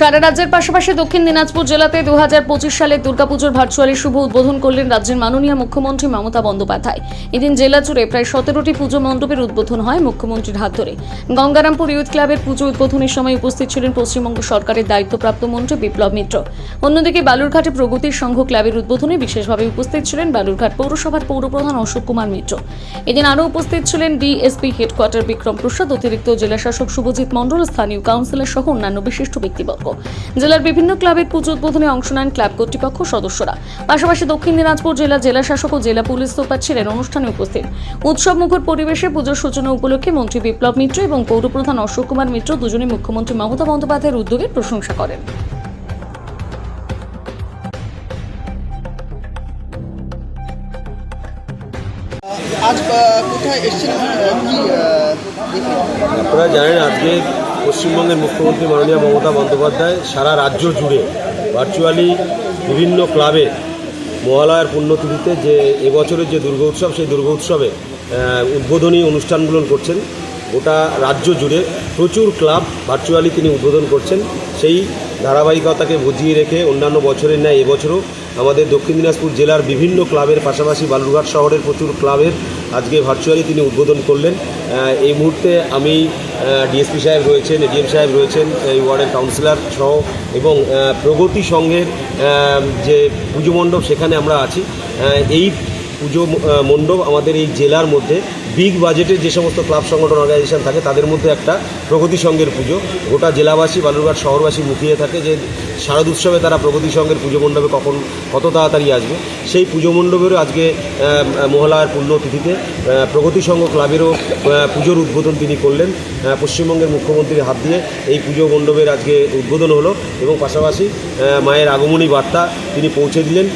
সারা রাজ্যের পাশাপাশি দক্ষিণ দিনাজপুর জেলাতে দু হাজার পঁচিশ সালের দুর্গাপুজোর ভার্চুয়ালি শুভ উদ্বোধন করলেন রাজ্যের মাননীয় মুখ্যমন্ত্রী মমতা বন্দ্যোপাধ্যায়। এদিন জেলা জুড়ে প্রায় সতেরোটি পুজো মণ্ডপের উদ্বোধন হয় মুখ্যমন্ত্রীর হাত ধরে। গঙ্গারামপুর ইউথ ক্লাবের পুজো উদ্বোধনের সময় উপস্থিত ছিলেন পশ্চিমবঙ্গ সরকারের দায়িত্বপ্রাপ্ত মন্ত্রী বিপ্লব মিত্র। অন্যদিকে বালুরঘাটে প্রগতির সংঘ ক্লাবের উদ্বোধনে বিশেষভাবে উপস্থিত ছিলেন বালুরঘাট পৌরসভার পৌরপ্রধান অশোক কুমার মিত্র। এদিন আরও উপস্থিত ছিলেন ডিএসপি হেডকোয়ার্টার বিক্রম প্রসাদ, অতিরিক্ত জেলাশাসক শুভজিৎ মণ্ডল, স্থানীয় কাউন্সিলর সহ অন্যান্য বিশিষ্ট ব্যক্তিবর্গ। জেলার বিভিন্ন ক্লাবের পুজো উদ্বোধনে অংশ নেন ক্লাব কর্তৃপক্ষ সদস্যরা। পাশাপাশি দক্ষিণ দিনাজপুর জেলা জেলা শাসক ও জেলা পুলিশ সুপার ছিলেন অনুষ্ঠানে উপস্থিত। উৎসব মুখর পরিবেশে পুজোর সূচনা উপলক্ষে মন্ত্রী বিপ্লব মিত্র এবং পৌরপ্রধান অশোক কুমার মিত্র দুজনে মুখ্যমন্ত্রী মমতা বন্দ্যোপাধ্যায়ের উদ্যোগের প্রশংসা করেন। আজ কোথায় কি আপনারা জানেন আজকে পশ্চিমবঙ্গের মুখ্যমন্ত্রী মাননীয় মমতা বন্দ্যোপাধ্যায় সারা রাজ্য জুড়ে ভার্চুয়ালি বিভিন্ন ক্লাবে মহালয়ার পুণ্যতিথিতে যে এবছরের যে দুর্গা উৎসব, সেই দুর্গা উৎসবে উদ্বোধনী অনুষ্ঠানগুলো করছেন। গোটা রাজ্য জুড়ে প্রচুর ক্লাব ভার্চুয়ালি তিনি উদ্বোধন করছেন। সেই ধারাবাহিকতাকে বুঝিয়ে রেখে অন্যান্য বছরের ন্যায় এবছরও আমাদের দক্ষিণ দিনাজপুর জেলার বিভিন্ন ক্লাবের পাশাপাশি বালুরঘাট শহরের প্রচুর ক্লাবের আজকে ভার্চুয়ালি তিনি উদ্বোধন করলেন। এই মুহূর্তে আমি ডিএসপি সাহেব রয়েছেন এডিএম সাহেব রয়েছেন, এই ওয়ার্ডের কাউন্সিলর সহ এবং প্রগতি সংঘের যে পুজো মণ্ডপ সেখানে আমরা আছি। এই পুজো মণ্ডপ আমাদের এই জেলার মধ্যে বিগ বাজেটের যে সমস্ত ক্লাব সংগঠন অর্গানাইজেশন থাকে, তাদের মধ্যে একটা প্রগতি সংঘের পুজো। গোটা জেলাবাসী, বালুরঘাট শহরবাসী মুখিয়ে থাকে যে শারদ উৎসবে তারা প্রগতি সংঘের পুজো মণ্ডপে কখন, কত তাড়াতাড়ি আসবে। সেই পুজো মণ্ডপেরও আজকে মহালয়ার পুণ্যতিথিতে প্রগতি সংঘ ক্লাবেরও পুজোর উদ্বোধন তিনি করলেন। পশ্চিমবঙ্গের মুখ্যমন্ত্রীর হাত দিয়ে এই পুজো মণ্ডপের আজকে উদ্বোধন হলো এবং পাশাপাশি মায়ের আগমনী বার্তা তিনি পৌঁছে দিলেন।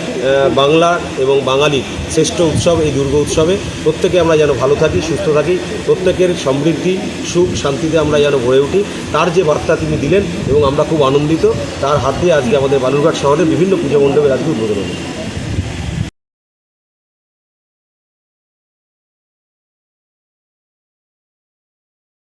বাংলা এবং বাঙালির শ্রেষ্ঠ উৎসব এই দুর্গা উৎসবে। প্রত্যেকে আমরা যেন ভালো থাকি, সুস্থ থাকি, প্রত্যেকের সমৃদ্ধি, সুখ, শান্তিতে আমরা যেন ভরে উঠি, তার যে বার্তা তিনি দিলেন এবং আমরা খুব আনন্দিত, তার হাত দিয়ে আজকে আমাদের বালুরঘাট শহরের বিভিন্ন পুজো মণ্ডপের আজকে উদ্বোধন হলো।